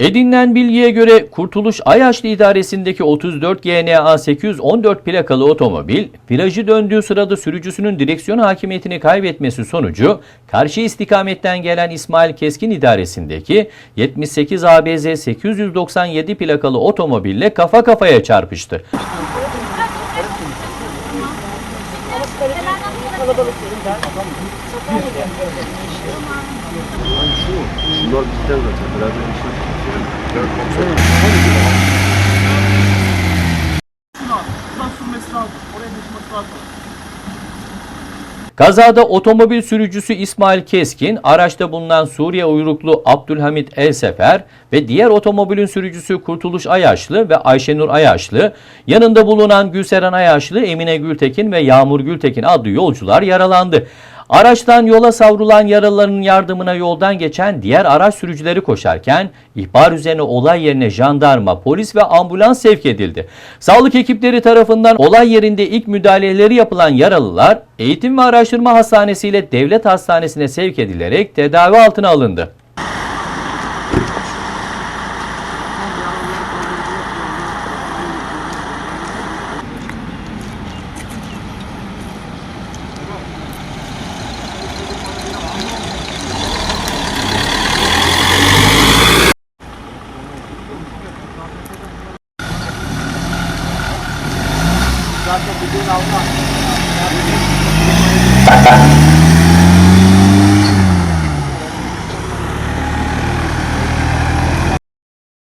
Edinilen bilgiye göre Kurtuluş Ayaşlı İdaresi'ndeki 34 GNA 814 plakalı otomobil, virajı döndüğü sırada sürücüsünün direksiyon hakimiyetini kaybetmesi sonucu karşı istikametten gelen İsmail Keskin İdaresi'ndeki 78 ABZ 897 plakalı otomobille kafa kafaya çarpıştı. Şunlar bizden zaten. Beraber bir Kazada otomobil sürücüsü İsmail Keskin, araçta bulunan Suriye uyruklu Abdülhamit El Sefer ve diğer otomobilin sürücüsü Kurtuluş Ayaşlı ve Ayşenur Ayaşlı, yanında bulunan Gülseren Ayaşlı, Emine Gültekin ve Yağmur Gültekin adlı yolcular yaralandı. Araçtan yola savrulan yaralıların yardımına yoldan geçen diğer araç sürücüleri koşarken ihbar üzerine olay yerine jandarma, polis ve ambulans sevk edildi. Sağlık ekipleri tarafından olay yerinde ilk müdahaleleri yapılan yaralılar Eğitim ve Araştırma Hastanesi ile Devlet Hastanesi'ne sevk edilerek tedavi altına alındı. Zaten dediğin altına.